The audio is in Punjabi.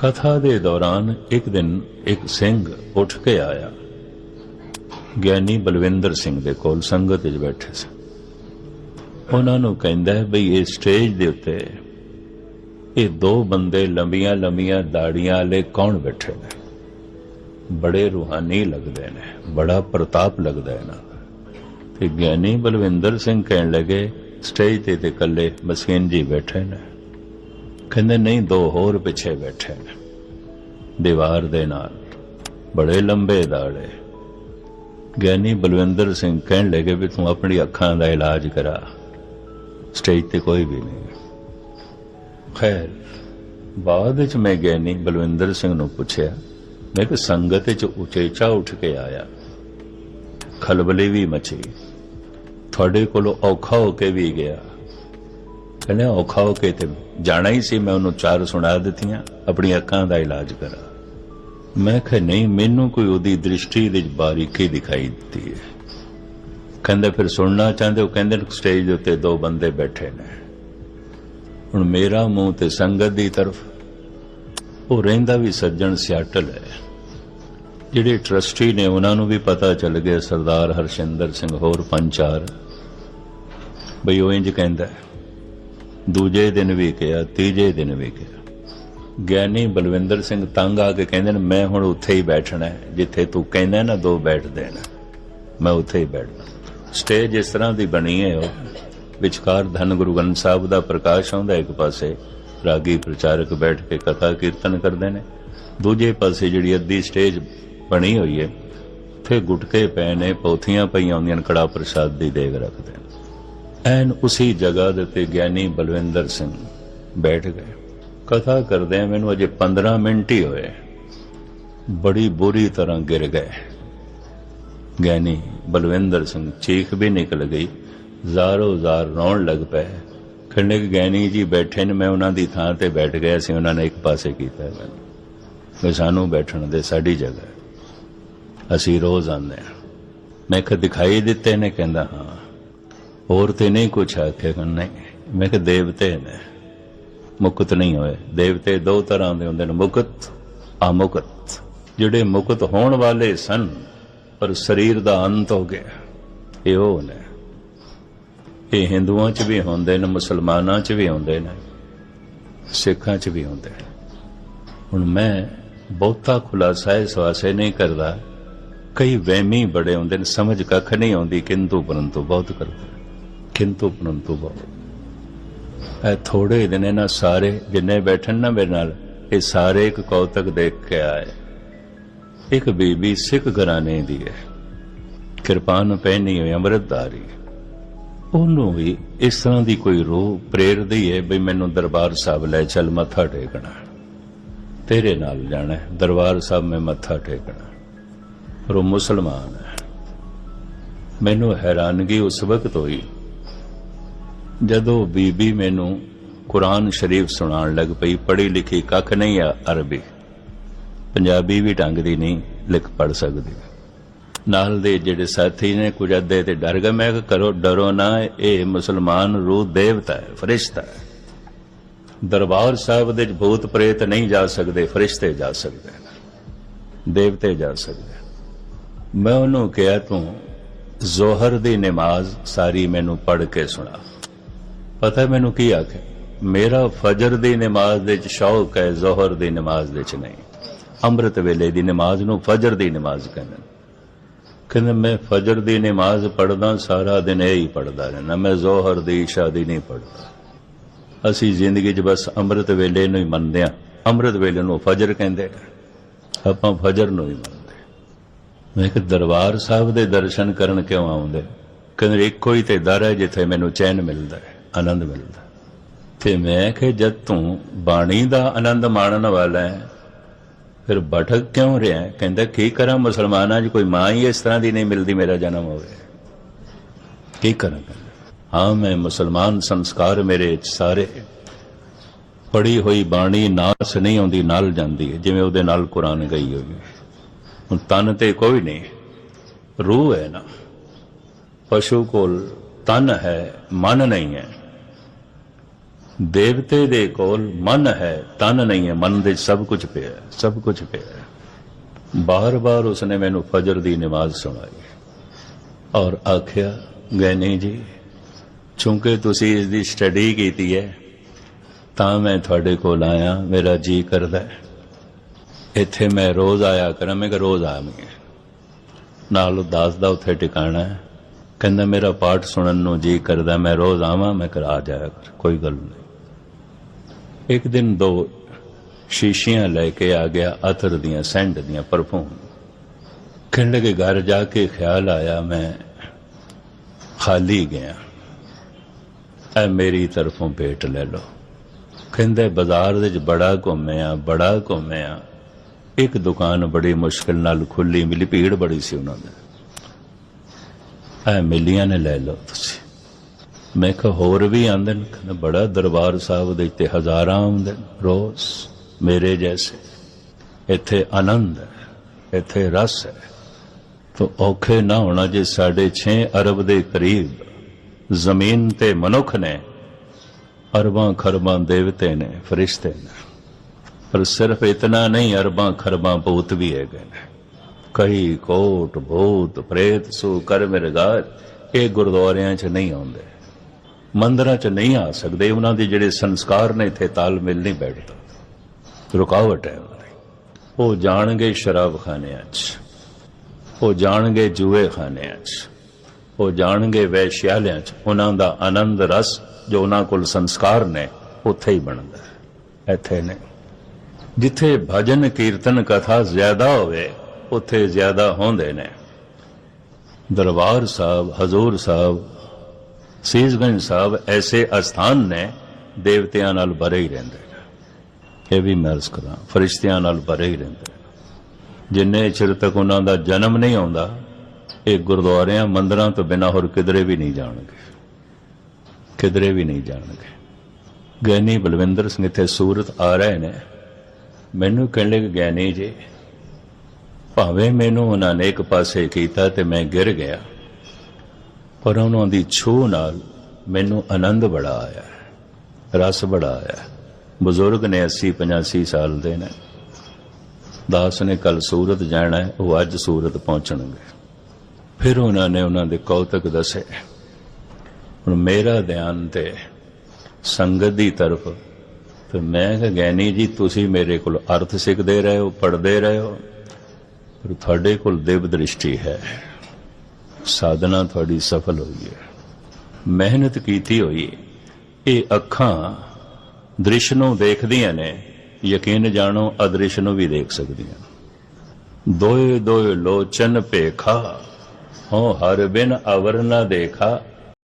ਕਥਾ ਦੇ ਦੌਰਾਨ ਇੱਕ ਦਿਨ ਇੱਕ ਸਿੰਘ ਉੱਠ ਕੇ ਆਇਆ। ਗਿਆਨੀ ਬਲਵਿੰਦਰ ਸਿੰਘ ਦੇ ਕੋਲ ਸੰਗਤ ਵਿੱਚ ਬੈਠੇ ਸੀ ਉਹਨਾਂ ਨੂੰ ਕਹਿੰਦਾ ਹੈ, ਬਈ ਇਹ ਸਟੇਜ ਦੇ ਉੱਤੇ ਇਹ ਦੋ ਬੰਦੇ ਲੰਬੀਆਂ ਲੰਬੀਆਂ ਦਾੜੀਆਂ ਵਾਲੇ ਕੌਣ ਬੈਠੇ ਨੇ? ਬੜੇ ਰੂਹਾਨੀ ਲੱਗਦੇ ਨੇ, ਬੜਾ ਪ੍ਰਤਾਪ ਲੱਗਦਾ ਹੈ ਇਹਨਾਂ ਤੇ ਗਿਆਨੀ ਬਲਵਿੰਦਰ ਸਿੰਘ ਕਹਿਣ ਲੱਗੇ, ਸਟੇਜ ਤੇ ਤੇ ਇਕੱਲੇ ਮਸਕੀਨ ਜੀ ਬੈਠੇ ਨੇ। ਕਹਿੰਦੇ, ਨਹੀਂ, ਦੋ ਹੋਰ ਪਿੱਛੇ ਬੈਠੇ ਨੇ। ਦੀਵਾਰ ਦੇ ਨਾਲ ਬੜੇ ਲੰਬੇ ਦਾੜੇ। ਗਿਆਨੀ ਬਲਵਿੰਦਰ ਸਿੰਘ ਕਹਿਣ ਲੱਗੇ ਵੀ ਤੂੰ ਆਪਣੀ ਅੱਖਾਂ ਦਾ ਇਲਾਜ ਕਰਾ। ਸਟੇਜ ਤੇ ਕੋਈ ਵੀ ਨਹੀਂ। ਖੈਰ, ਬਾਅਦ ਵਿੱਚ ਮੈਂ ਗਿਆਨੀ ਬਲਵਿੰਦਰ ਸਿੰਘ ਨੂੰ ਪੁੱਛਿਆ, ਮੈਂ ਕਿ ਸੰਗਤ ਵਿੱਚ ਉਚੇਚਾ ਉੱਠ ਕੇ ਆਇਆ। ਖਲਬਲੀ ਵੀ ਮਚੀ। ਤੁਹਾਡੇ ਕੋਲੋਂ ਔਖਾ ਹੋ ਕੇ ਵੀ ਗਿਆ। ਕਹਿੰਦੇ ਔਖਾ ਹੋ ਕੇ ਤੇ ਜਾਣਾ ਹੀ ਸੀ, ਮੈਂ ਉਹਨੂੰ ਚਾਰ ਸੁਣਾ ਦਿੱਤੀਆਂ ਆਪਣੀ ਅੱਖਾਂ ਦਾ ਇਲਾਜ ਕਰਾ। ਮੈਂ ਕਿਹਾ, ਨਹੀਂ, ਮੈਨੂੰ ਕੋਈ ਉਹਦੀ ਦ੍ਰਿਸ਼ਟੀ ਦੇ ਵਿੱਚ ਬਾਰੀਕੀ ਦਿਖਾਈ ਦਿੱਤੀ ਹੈ। ਕਹਿੰਦੇ, ਫਿਰ ਸੁਣਨਾ ਚਾਹੁੰਦੇ ਉਹ ਕਹਿੰਦੇ, ਸਟੇਜ ਦੇ ਉੱਤੇ ਦੋ ਬੰਦੇ ਬੈਠੇ ਨੇ। ਹੁਣ ਮੇਰਾ ਮੂੰਹ ਤੇ ਸੰਗਤ ਦੀ ਤਰਫ, ਉਹ ਰਹਿੰਦਾ ਵੀ ਸੱਜਣ ਸਿਆਟਲ ਹੈ। ਜਿਹੜੇ ਟਰਸਟੀ ਨੇ, ਉਹਨਾਂ ਨੂੰ ਵੀ ਪਤਾ ਚੱਲ ਗਿਆ, ਸਰਦਾਰ ਹਰਸ਼ਿੰਦਰ ਸਿੰਘ, ਹੋਰ ਪੰਜ ਚਾਰ। ਬਈ ਉਹ ਇੰਜ ਕਹਿੰਦਾ ਦੂਜੇ ਦਿਨ ਵੀ ਕਿਹਾ ਤੀਜੇ ਦਿਨ ਵੀ ਕਿਹਾ ਗਿਆਨੀ ਬਲਵਿੰਦਰ ਸਿੰਘ ਤੰਗ ਆ ਕੇ ਕਹਿੰਦੇ ਨੇ, ਮੈਂ ਹੁਣ ਉੱਥੇ ਹੀ ਬੈਠਣਾ ਜਿੱਥੇ ਤੂੰ ਕਹਿੰਦਾ ਨਾ ਦੋ ਬੈਠ ਦੇਣਾ। ਮੈਂ ਉੱਥੇ ਹੀ ਬੈਠਣਾ ਸਟੇਜ ਇਸ ਤਰ੍ਹਾਂ ਦੀ ਬਣੀ ਹੈ ਉਹ। ਵਿਚਕਾਰ ਧੰਨ ਗੁਰੂ ਗ੍ਰੰਥ ਸਾਹਿਬ ਦਾ ਪ੍ਰਕਾਸ਼ ਆਉਂਦਾ, ਇੱਕ ਪਾਸੇ ਰਾਗੀ ਪ੍ਰਚਾਰਕ ਬੈਠ ਕੇ ਕਥਾ ਕੀਰਤਨ ਕਰਦੇ ਨੇ। ਦੂਜੇ ਪਾਸੇ ਜਿਹੜੀ ਅੱਧੀ ਸਟੇਜ ਬਣੀ ਹੋਈ ਹੈ, ਉੱਥੇ ਗੁਟਕੇ ਪਏ ਨੇ, ਪੌਥੀਆਂ ਪਈਆਂ ਹੁੰਦੀਆਂ ਨੇ, ਕੜਾ ਪ੍ਰਸਾਦ ਦੀ ਦੇਗ ਰੱਖਦੇ ਨੇ। ਐਨ ਉਸੇ ਜਗ੍ਹਾ ਦੇ ਤੇ ਗਿਆਨੀ ਬਲਵਿੰਦਰ ਸਿੰਘ ਬੈਠ ਗਏ। ਕਥਾ ਕਰਦੇ ਮੈਨੂੰ ਅਜੇ 15 ਮਿੰਟ ਹੀ ਹੋਏ। ਬੜੀ ਬੁਰੀ ਤਰ੍ਹਾਂ ਗਿਰ ਗਏ। ਗਿਆਨੀ ਬਲਵਿੰਦਰ ਸਿੰਘ ਚੀਖ ਵੀ ਨਿਕਲ ਗਈ। ਜ਼ਾਰੋ ਜ਼ਾਰ ਰੋਣ ਲੱਗ ਪਏ। ਕਹਿੰਦੇ ਗਿਆਨੀ ਜੀ ਬੈਠੇ ਨੇ, ਮੈਂ ਉਹਨਾਂ ਦੀ ਥਾਂ ਤੇ ਬੈਠ ਗਿਆ ਸੀ ਉਹਨਾਂ ਨੇ ਇੱਕ ਪਾਸੇ ਕੀਤਾ ਮੈਨੂੰ ਵੀ ਸਾਨੂੰ ਬੈਠਣ ਦੇ, ਸਾਡੀ ਜਗ੍ਹਾ ਅਸੀਂ ਰੋਜ਼ ਆਉਂਦੇ ਹਾਂ। ਮੈਂ ਕਿਹਾ, ਦਿਖਾਈ ਦਿੱਤੇ ਨੇ? ਕਹਿੰਦਾ, ਹਾਂ। ਹੋਰ ਤੇ ਨਹੀਂ ਕੁਛ ਆਖਿਆ ਕਿ ਨਹੀਂ। ਮੈਂ ਕਿਹਾ, ਦੇਵਤੇ ਨੇ। ਮੁਕਤ ਨਹੀਂ ਹੋਏ। ਦੇਵਤੇ ਦੋ ਤਰ੍ਹਾਂ ਦੇ ਹੁੰਦੇ ਨੇ, ਮੁਕਤ, ਅਮੁਕਤ। ਜਿਹੜੇ ਮੁਕਤ ਹੋਣ ਵਾਲੇ ਸਨ, ਪਰ ਸਰੀਰ ਦਾ ਅੰਤ ਹੋ ਗਿਆ। ਇਹ ਉਹ ਨੇ। ਇਹ ਹਿੰਦੂਆਂ 'ਚ ਵੀ ਹੁੰਦੇ ਨੇ, ਮੁਸਲਮਾਨਾਂ 'ਚ ਵੀ ਹੁੰਦੇ ਨੇ, ਸਿੱਖਾਂ 'ਚ ਵੀ ਹੁੰਦੇ ਨੇ। ਹੁਣ ਮੈਂ ਬਹੁਤਾ ਖੁਲਾਸਾ ਇਸ ਵਾਸਤੇ ਨਹੀਂ ਕਰਦਾ। ਕਈ ਵਹਿਮੀ ਬੜੇ ਹੁੰਦੇ ਨੇ, ਸਮਝ ਕੱਖ ਨਹੀਂ ਆਉਂਦੀ, ਕਿੰਤੂ ਪਰੰਤੂ ਬਹੁਤ ਕਰਦੇ। ਕਿੰਤੂ ਪਰੰਤੂ ਬਹੁਤ ਇਹ ਥੋੜੇ ਦਿਨ ਇਹਨਾਂ ਸਾਰੇ, ਜਿੰਨੇ ਬੈਠਣ ਨਾ ਮੇਰੇ ਨਾਲ, ਇਹ ਸਾਰੇ ਇੱਕ ਕੌਤਕ ਦੇਖ ਕੇ ਆਏ। ਇੱਕ ਬੀਬੀ ਸਿੱਖ ਘਰਾਣੇ ਦੀ ਹੈ। ਕਿਰਪਾਨ ਪਹਿਨੀ ਹੋਈ ਅੰਮ੍ਰਿਤਧਾਰੀ ਉਹਨੂੰ ਵੀ ਇਸ ਤਰ੍ਹਾਂ ਦੀ ਕੋਈ ਰੂਹ ਪ੍ਰੇਰਦੀ ਹੈ ਵੀ ਮੈਨੂੰ ਦਰਬਾਰ ਸਾਹਿਬ ਲੈ ਚੱਲ, ਮੱਥਾ ਟੇਕਣਾ ਤੇਰੇ ਨਾਲ ਜਾਣਾ ਦਰਬਾਰ ਸਾਹਿਬ ਮੈਂ ਮੱਥਾ ਟੇਕਣਾ ਪਰ ਉਹ ਮੁਸਲਮਾਨ ਹੈ। ਮੈਨੂੰ ਹੈਰਾਨਗੀ ਉਸ ਵਕਤ ਹੋਈ ਜਦੋਂ ਬੀਬੀ ਮੈਨੂੰ ਕੁਰਾਨ ਸ਼ਰੀਫ ਸੁਣਾਉਣ ਲੱਗ ਪਈ, ਪੜ੍ਹੀ ਲਿਖੀ ਕੱਖ ਨਹੀਂ ਆ ਅਰਬੀ, ਪੰਜਾਬੀ ਵੀ ਢੰਗ ਦੀ ਨਹੀਂ, ਲਿਖ ਪੜ ਸਕਦੀ। ਨਾਲ ਦੇ ਜਿਹੜੇ ਸਾਥੀ ਨੇ, ਕੁਝ ਅੱਧੇ ਤੇ ਡਰ ਗਏ, ਮੈਂ ਕਿਹਾ, ਕਰੋ, ਡਰੋ ਨਾ, ਇਹ ਮੁਸਲਮਾਨ ਰੂਹ ਦੇਵਤਾ ਹੈ, ਫਰਿਸ਼ਤਾ ਹੈ। ਦਰਬਾਰ ਸਾਹਿਬ ਦੇ ਭੂਤ ਪ੍ਰੇਤ ਨਹੀਂ ਜਾ ਸਕਦੇ, ਫਰਿਸ਼ਤੇ ਜਾ ਸਕਦੇ ਦੇਵਤੇ ਜਾ ਸਕਦੇ ਮੈਂ ਉਹਨੂੰ ਕਿਹਾ, ਤੂੰ ਜ਼ੋਹਰ ਦੀ ਨਮਾਜ਼ ਸਾਰੀ ਮੈਨੂੰ ਪੜ੍ਹ ਕੇ ਸੁਣਾ। ਪਤਾ ਮੈਨੂੰ ਕੀ ਆਖੇ? ਮੇਰਾ ਫਜਰ ਦੀ ਨਮਾਜ਼ ਦੇ ਵਿੱਚ ਸ਼ੌਕ ਹੈ, ਜ਼ੋਹਰ ਦੀ ਨਮਾਜ਼ ਦੇ ਵਿੱਚ ਨਹੀਂ। ਅੰਮ੍ਰਿਤ ਵੇਲੇ ਦੀ ਨਮਾਜ਼ ਨੂੰ ਫਜਰ ਦੀ ਨਮਾਜ਼ ਕਹਿੰਦੇ ਨੇ। ਕਹਿੰਦੇ, ਮੈਂ ਫਜਰ ਦੀ ਨਮਾਜ਼ ਪੜਦਾ ਸਾਰਾ ਦਿਨ ਇਹ ਹੀ ਪੜਦਾ ਰਹਿਣਾ ਮੈਂ ਜ਼ੋਹਰ ਦੀ, ਇਸ਼ਾ ਦੀ ਨਹੀਂ ਪੜਦਾ ਅਸੀਂ ਜ਼ਿੰਦਗੀ 'ਚ ਬਸ ਅੰਮ੍ਰਿਤ ਵੇਲੇ ਨੂੰ ਹੀ ਮੰਨਦੇ ਆ ਅੰਮ੍ਰਿਤ ਵੇਲੇ ਨੂੰ ਫਜਰ ਕਹਿੰਦੇ ਆਪਾਂ ਫਜਰ ਨੂੰ ਹੀ ਮੰਨਦੇ ਮੈਂ ਕਿ ਦਰਬਾਰ ਸਾਹਿਬ ਦੇ ਦਰਸ਼ਨ ਕਰਨ ਕਿਉਂ ਆਉਂਦੇ? ਕਹਿੰਦੇ, ਇੱਕੋ ਹੀ ਤੇ ਦਰ ਹੈ ਜਿੱਥੇ ਮੈਨੂੰ ਚੈਨ ਮਿਲਦਾ ਹੈ। ਆਨੰਦ ਮਿਲਦਾ। ਤੇ ਮੈਂ ਕਿ ਜਦ ਤੂੰ ਬਾਣੀ ਦਾ ਆਨੰਦ ਮਾਣਨ ਵਾਲਾ ਹੈ, ਫਿਰ ਭਟਕ ਕਿਉਂ ਰਿਹਾ? ਕਹਿੰਦਾ, ਕੀ ਕਰਾਂ ਮੁਸਲਮਾਨਾਂ 'ਚ? ਕੋਈ ਮਾਂ ਹੀ ਇਸ ਤਰ੍ਹਾਂ ਦੀ ਨਹੀਂ ਮਿਲਦੀ, ਮੇਰਾ ਜਨਮ ਹੋਵੇ ਕੀ ਕਰਾਂ? ਕਹਿੰਦਾ ਹਾਂ, ਮੈਂ ਮੁਸਲਮਾਨ ਸੰਸਕਾਰ ਮੇਰੇ ਸਾਰੇ ਪੜੀ ਹੋਈ ਬਾਣੀ ਨਾਸ ਨਹੀਂ ਆਉਂਦੀ, ਨਾਲ ਜਾਂਦੀ ਹੈ, ਜਿਵੇਂ ਉਹਦੇ ਨਾਲ ਕੁਰਾਨ ਗਈ ਹੋਈ ਹੈ। ਹੁਣ ਤਨ ਤੇ ਕੋਈ ਨਹੀਂ, ਰੂਹ ਹੈ ਨਾ, ਪਸ਼ੂ ਕੋਲ ਤਨ ਹੈ, ਮਨ ਨਹੀਂ ਹੈ। ਦੇਵਤੇ ਦੇ ਕੋਲ ਮਨ ਹੈ, ਤਨ ਨਹੀਂ ਹੈ, ਮਨ ਦੇ ਸਭ ਕੁਝ ਪਿਆ ਸਭ ਕੁਝ ਪਿਆ ਬਾਰ-ਬਾਰ ਉਸਨੇ ਮੈਨੂੰ ਫਜਰ ਦੀ ਨਮਾਜ਼ ਸੁਣਾਈ ਔਰ ਆਖਿਆ ਗੈਨੀ ਜੀ, ਚੂੰਕਿ ਤੁਸੀਂ ਇਸ ਦੀ ਸਟੱਡੀ ਕੀਤੀ ਹੈ, ਤਾਂ ਮੈਂ ਤੁਹਾਡੇ ਕੋਲ ਆਇਆ, ਮੇਰਾ ਜੀ ਕਰਦਾ ਇੱਥੇ ਮੈਂ ਰੋਜ਼ ਆਇਆ ਕਰਾਂ, ਮੈਂ ਕਿ ਰੋਜ਼ ਆਵਾਂਗੇ ਨਾਲ ਉਹ ਦਾਸ ਦਾ ਉੱਥੇ ਟਿਕਾਣਾ ਹੈ, ਕਹਿੰਦਾ, ਮੇਰਾ ਪਾਠ ਸੁਣਨ ਨੂੰ ਜੀ ਕਰਦਾ, ਮੈਂ ਰੋਜ਼ ਆਵਾਂ, ਮੈਂ ਕਰਾ ਜਾਇਆ ਕੋਈ ਗੱਲ ਨਹੀਂ। ਇੱਕ ਦਿਨ ਦੋ ਸ਼ੀਸ਼ੀਆਂ ਲੈ ਕੇ ਆ ਗਿਆ ਅਤਰ ਦੀਆਂ ਸੈਂਡ ਦੀਆਂ ਪਰਫਿਊਮ। ਖਿੰਡ ਕੇ ਘਰ ਜਾ ਕੇ ਖਿਆਲ ਆਇਆ, ਮੈਂ ਖਾਲੀ ਗਿਆ। ਐ ਮੇਰੀ ਤਰਫੋਂ ਭੇਟ ਲੈ ਲੋ ਕਹਿੰਦੇ, ਬਾਜ਼ਾਰ ਦੇ ਵਿੱਚ ਬੜਾ ਘੁੰਮਿਆ ਬੜਾ ਘੁੰਮਿਆ। ਇੱਕ ਦੁਕਾਨ ਬੜੀ ਮੁਸ਼ਕਲ ਨਾਲ ਖੁੱਲੀ ਮਿਲੀ, ਭੀੜ ਬੜੀ ਸੀ ਉਹਨਾਂ ਦੇ। ਐ ਮਿਲੀਆਂ ਨੇ ਲੈ ਲਓ ਤੁਸੀਂ। ਮੈਂ ਕਿਹਾ, ਹੋਰ ਵੀ ਆਂਦੇ ਨੇ? ਕਹਿੰਦਾ, ਬੜਾ ਦਰਬਾਰ ਸਾਹਿਬ ਦੇ ਇੱਥੇ ਹਜ਼ਾਰਾਂ ਆਉਂਦੇ ਨੇ, ਰੋਜ਼। ਮੇਰੇ ਜੈਸੇ। ਇੱਥੇ ਆਨੰਦ ਹੈ, ਇੱਥੇ ਰਸ ਹੈ। ਤੋ ਔਖੇ ਨਾ ਹੋਣਾ ਜੇ ਸਾਡੇ 6 ਅਰਬ ਦੇ ਕਰੀਬ ਜ਼ਮੀਨ ਤੇ ਮਨੁੱਖ ਨੇ, ਅਰਬਾਂ ਖਰਬਾਂ ਦੇਵਤੇ ਨੇ, ਫਰਿਸ਼ਤੇ ਨੇ। ਪਰ ਸਿਰਫ ਇਤਨਾ ਨਹੀਂ, ਅਰਬਾਂ ਖਰਬਾਂ ਭੂਤ ਵੀ ਹੈਗੇ ਨੇ। ਕਈ ਕੋਟ ਭੂਤ, ਪ੍ਰੇਤ, ਸੂ ਕਰ ਮਿਰਗਾਰ ਇਹ ਗੁਰਦੁਆਰਿਆਂ 'ਚ ਨਹੀਂ ਆਉਂਦੇ। ਮੰਦਰਾਂ 'ਚ ਨਹੀਂ ਆ ਸਕਦੇ, ਉਹਨਾਂ ਦੇ ਜਿਹੜੇ ਸੰਸਕਾਰ ਨੇ ਇੱਥੇ ਤਾਲਮੇਲ ਨਹੀਂ ਬੈਠਦਾ। ਰੁਕਾਵਟ ਹੈ ਉਹਨਾਂ ਦੀ। ਉਹ ਜਾਣਗੇ ਸ਼ਰਾਬਖਾਨਿਆਂ 'ਚ, ਉਹ ਜਾਣਗੇ ਜੂਏ 'ਚ, ਉਹ ਜਾਣਗੇ ਵੈਸ਼ਿਆਲਿਆਂ 'ਚ। ਉਹਨਾਂ ਦਾ ਆਨੰਦ ਰਸ ਜੋ ਉਹਨਾਂ ਕੋਲ ਸੰਸਕਾਰ ਨੇ, ਉੱਥੇ ਹੀ ਬਣਦਾ ਹੈ। ਇੱਥੇ ਨਹੀਂ। ਜਿੱਥੇ ਭਜਨ ਕੀਰਤਨ ਕਥਾ ਜ਼ਿਆਦਾ ਹੋਵੇ, ਉੱਥੇ ਜ਼ਿਆਦਾ ਹੁੰਦੇ ਨੇ। ਦਰਬਾਰ ਸਾਹਿਬ, ਹਜ਼ੂਰ ਸਾਹਿਬ ਸੀਸਗੰਜ ਸਾਹਿਬ ਐਸੇ ਅਸਥਾਨ ਨੇ, ਦੇਵਤਿਆਂ ਨਾਲ ਭਰੇ ਹੀ ਰਹਿੰਦੇ ਨੇ। ਇਹ ਵੀ ਮੈਂ ਅਰਜ਼ ਕਰਾਂ, ਫਰਿਸ਼ਤਿਆਂ ਨਾਲ ਭਰੇ ਹੀ ਰਹਿੰਦੇ ਜਿੰਨੇ ਚਿਰ ਤੱਕ ਉਹਨਾਂ ਦਾ ਜਨਮ ਨਹੀਂ ਆਉਂਦਾ, ਇਹ ਗੁਰਦੁਆਰਿਆਂ, ਮੰਦਰਾਂ ਤੋਂ ਬਿਨਾਂ ਹੋਰ ਕਿਧਰੇ ਵੀ ਨਹੀਂ ਜਾਣਗੇ। ਕਿਧਰੇ ਵੀ ਨਹੀਂ ਜਾਣਗੇ। ਗਿਆਨੀ ਬਲਵਿੰਦਰ ਸਿੰਘ ਇੱਥੇ ਸੂਰਤ ਆ ਰਹੇ ਨੇ। ਮੈਨੂੰ ਕਹਿਣ ਲੱਗੇ ਗਿਆਨੀ ਜੀ, ਭਾਵੇਂ ਮੈਨੂੰ ਉਹਨਾਂ ਨੇ ਇੱਕ ਪਾਸੇ ਕੀਤਾ ਤੇ ਮੈਂ ਗਿਰ ਗਿਆ ਪਰ ਉਹਨਾਂ ਦੀ ਛੂਹ ਨਾਲ ਮੈਨੂੰ ਆਨੰਦ ਬੜਾ ਆਇਆ ਰਸ ਬੜਾ ਆਇਆ ਬਜ਼ੁਰਗ ਨੇ 80 85 ਸਾਲ ਦੇ ਨੇ। ਦਾਸ ਨੇ ਕੱਲ ਸੂਰਤ ਜਾਣਾ ਹੈ, ਉਹ ਅੱਜ ਸੂਰਤ ਪਹੁੰਚਣਗੇ। ਫਿਰ ਉਹਨਾਂ ਨੇ ਉਹਨਾਂ ਦੇ ਕੌਤਕ ਦੱਸੇ, ਹੁਣ ਮੇਰਾ ਧਿਆਨ ਤੇ ਸੰਗਤ ਦੀ ਤਰਫ, ਤੇ ਮੈਂ ਕਿਹਾ ਗਿਆਨੀ ਜੀ, ਤੁਸੀਂ ਮੇਰੇ ਕੋਲ ਅਰਥ ਸਿੱਖਦੇ ਰਹੇ ਹੋ, ਪੜ੍ਹਦੇ ਰਹੇ ਹੋ, ਪਰ ਤੁਹਾਡੇ ਕੋਲ ਦਿਵ ਦ੍ਰਿਸ਼ਟੀ ਹੈ। ਸਾਧਨਾ ਤੁਹਾਡੀ ਸਫਲ ਹੋਈ ਹੈ। ਮਿਹਨਤ ਕੀਤੀ ਹੋਈ ਹੈ। ਇਹ ਅੱਖਾਂ ਦ੍ਰਿਸ਼ ਨੂੰ ਦੇਖਦੀਆਂ ਨੇ, ਯਕੀਨ ਜਾਣੋ ਅਦ੍ਰਿਸ਼ ਨੂੰ ਵੀ ਦੇਖ ਸਕਦੀਆਂ। ਦੋਏ ਦੋਏ ਲੋਚਨ ਭੇਖਾ ਹੋ ਹਰ ਬਿਨ ਅਵਰ ਨਾ ਦੇਖਾ।